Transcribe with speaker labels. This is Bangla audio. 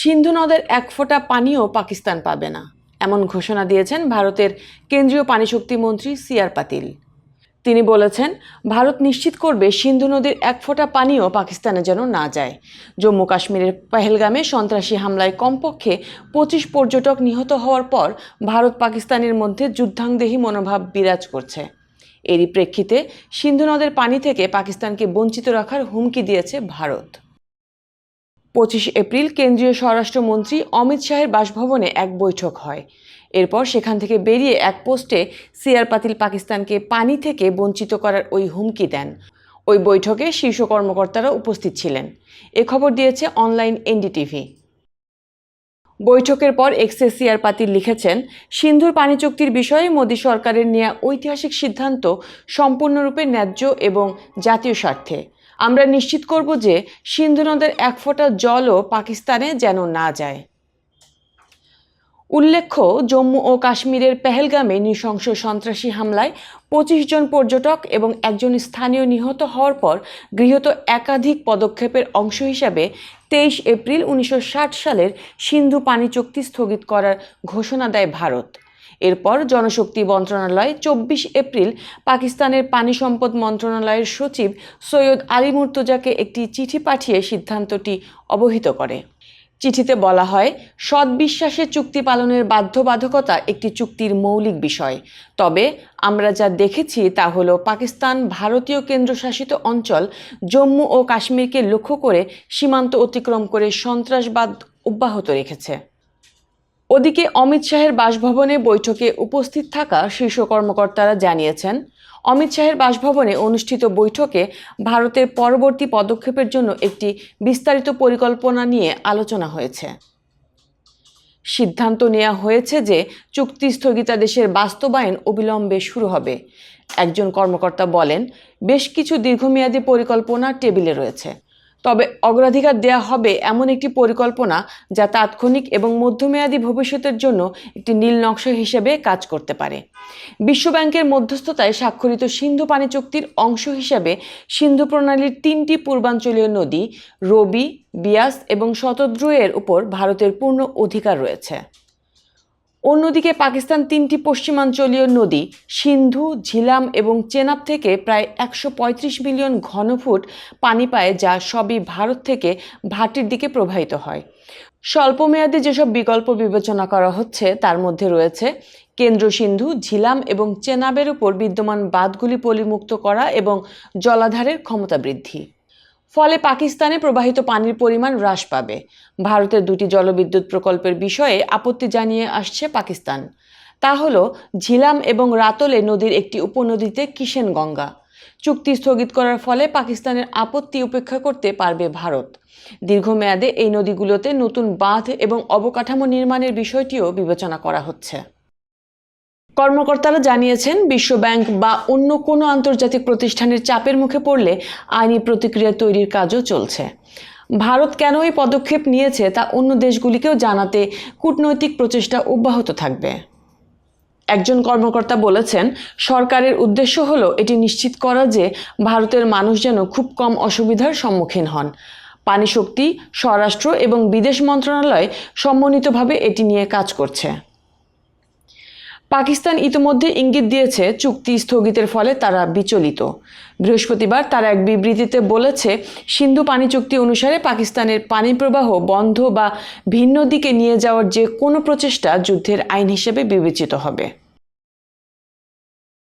Speaker 1: সিন্ধু নদের এক ফোঁটা পানিও পাকিস্তান পাবে না, এমন ঘোষণা দিয়েছেন ভারতের কেন্দ্রীয় পানিশক্তি মন্ত্রী সিআর পাতিল। তিনি বলেছেন, ভারত নিশ্চিত করবে সিন্ধু নদীর এক ফোঁটা পানিও পাকিস্তানে যেন না যায়। জম্মু কাশ্মীরের পেহেলগামে সন্ত্রাসী হামলায় কমপক্ষে পঁচিশ পর্যটক নিহত হওয়ার পর ভারত পাকিস্তানের মধ্যে যুদ্ধাংদেহী মনোভাব বিরাজ করছে। এরই প্রেক্ষিতে সিন্ধু নদের পানি থেকে পাকিস্তানকে বঞ্চিত রাখার হুমকি দিয়েছে ভারত। পঁচিশ এপ্রিল কেন্দ্রীয় স্বরাষ্ট্রমন্ত্রী অমিত শাহের বাসভবনে এক বৈঠক হয়। এরপর সেখান থেকে বেরিয়ে এক পোস্টে সিআর পাতিল পাকিস্তানকে পানি থেকে বঞ্চিত করার ওই হুমকি দেন। ওই বৈঠকে শীর্ষ কর্মকর্তারা উপস্থিত ছিলেন। এ খবর দিয়েছে অনলাইন এনডিটিভি। বৈঠকের পর এক্সে সিআর পাতিল লিখেছেন, সিন্ধুর পানি চুক্তির বিষয়ে মোদী সরকারের নেওয়া ঐতিহাসিক সিদ্ধান্ত সম্পূর্ণরূপে ন্যায্য এবং জাতীয় স্বার্থে। আমরা নিশ্চিত করব যে সিন্ধু নদের এক ফোঁটা জলও পাকিস্তানে যেন না যায়। উল্লেখ্য, জম্মু ও কাশ্মীরের পেহেলগামে নৃশংস সন্ত্রাসী হামলায় পঁচিশ জন পর্যটক এবং একজন স্থানীয় নিহত হওয়ার পর গৃহীত একাধিক পদক্ষেপের অংশ হিসাবে তেইশ এপ্রিল উনিশশো ষাট সালের সিন্ধু পানি চুক্তি স্থগিত করার ঘোষণা দেয় ভারত। এরপর জনশক্তি মন্ত্রণালয় চব্বিশ এপ্রিল পাকিস্তানের পানি সম্পদ মন্ত্রণালয়ের সচিব সৈয়দ আলী মুর্তজাকে একটি চিঠি পাঠিয়ে সিদ্ধান্তটি অবহিত করে। চিঠিতে বলা হয় সৎবিশ্বাসে চুক্তি পালনের বাধ্যবাধকতা একটি চুক্তির মৌলিক বিষয়। তবে আমরা যা দেখেছি তা হলো পাকিস্তান ভারতীয় কেন্দ্রশাসিত অঞ্চল জম্মু ও কাশ্মীরকে লক্ষ্য করে সীমান্ত অতিক্রম করে সন্ত্রাসবাদ অব্যাহত রেখেছে। ওদিকে অমিত শাহের বাসভবনে বৈঠকে উপস্থিত থাকা শীর্ষ কর্মকর্তারা জানিয়েছেন, অমিত শাহের বাসভবনে অনুষ্ঠিত বৈঠকে ভারতের পরবর্তী পদক্ষেপের জন্য একটি বিস্তারিত পরিকল্পনা নিয়ে আলোচনা হয়েছে। সিদ্ধান্ত নেওয়া হয়েছে যে চুক্তি স্থগিতাদেশের বাস্তবায়ন অবিলম্বে শুরু হবে। একজন কর্মকর্তা বলেন, বেশ কিছু দীর্ঘমেয়াদী পরিকল্পনা টেবিলে রয়েছে। তবে অগ্রাধিকার দেওয়া হবে এমন একটি পরিকল্পনা যা তাৎক্ষণিক এবং মধ্যমেয়াদী ভবিষ্যতের জন্য একটি নীল নকশা হিসেবে কাজ করতে পারে। বিশ্বব্যাংকের মধ্যস্থতায় স্বাক্ষরিত সিন্ধু পানি চুক্তির অংশ হিসেবে সিন্ধু প্রণালীর তিনটি পূর্বাঞ্চলীয় নদী রবি, বিয়াস এবং শতদ্রুয়ের উপর ভারতের পূর্ণ অধিকার রয়েছে। অন্যদিকে পাকিস্তান তিনটি পশ্চিমাঞ্চলীয় নদী, সিন্ধু, ঝিলাম এবং চেনাব থেকে প্রায় একশো পঁয়ত্রিশ মিলিয়ন ঘনফুট পানি পায় যা সবই ভারত থেকে ভাটির দিকে প্রবাহিত হয়। স্বল্পমেয়াদী যেসব বিকল্প বিবেচনা করা হচ্ছে, তার মধ্যে রয়েছে কেন্দ্র সিন্ধু, ঝিলাম এবং চেনাবের উপর বিদ্যমান বাঁধগুলি পলিমুক্ত করা এবং জলাধারের ক্ষমতা বৃদ্ধি। ফলে পাকিস্তানে প্রবাহিত পানির পরিমাণ হ্রাস পাবে। ভারতের দুটি জলবিদ্যুৎ প্রকল্পের বিষয়ে আপত্তি জানিয়ে আসছে পাকিস্তান। তা হল, ঝিলাম এবং রাতলে নদীর একটি উপনদীতে কিষেন গঙ্গা চুক্তি স্থগিত করার ফলে পাকিস্তানের আপত্তি উপেক্ষা করতে পারবে ভারত। দীর্ঘমেয়াদে এই নদীগুলোতে নতুন বাঁধ এবং অবকাঠামো নির্মাণের বিষয়টিও বিবেচনা করা হচ্ছে। কর্মকর্তারা জানিয়েছেন বিশ্বব্যাংক বা অন্য কোনো আন্তর্জাতিক প্রতিষ্ঠানের চাপের মুখে পড়লে আইনি প্রতিক্রিয়া তৈরির কাজও চলছে। ভারত কেন এই পদক্ষেপ নিয়েছে তা অন্য দেশগুলিকেও জানাতে কূটনৈতিক প্রচেষ্টা অব্যাহত থাকবে। একজন কর্মকর্তা বলেছেন, সরকারের উদ্দেশ্য হল এটি নিশ্চিত করা যে ভারতের মানুষ যেন খুব কম অসুবিধার সম্মুখীন হন। পানি শক্তি, স্বরাষ্ট্র এবং বিদেশ মন্ত্রণালয় সমন্বিতভাবে এটি নিয়ে কাজ করছে। পাকিস্তান ইতিমধ্যে ইঙ্গিত দিয়েছে, চুক্তি স্থগিতের ফলে তারা বিচলিত। বৃহস্পতিবার তারা এক বিবৃতিতে বলেছে, সিন্ধু পানি চুক্তি অনুসারে পাকিস্তানের পানি প্রবাহ বন্ধ বা ভিন্ন দিকে নিয়ে যাওয়ার যে কোনো প্রচেষ্টা যুদ্ধের আইন হিসেবে বিবেচিত হবে।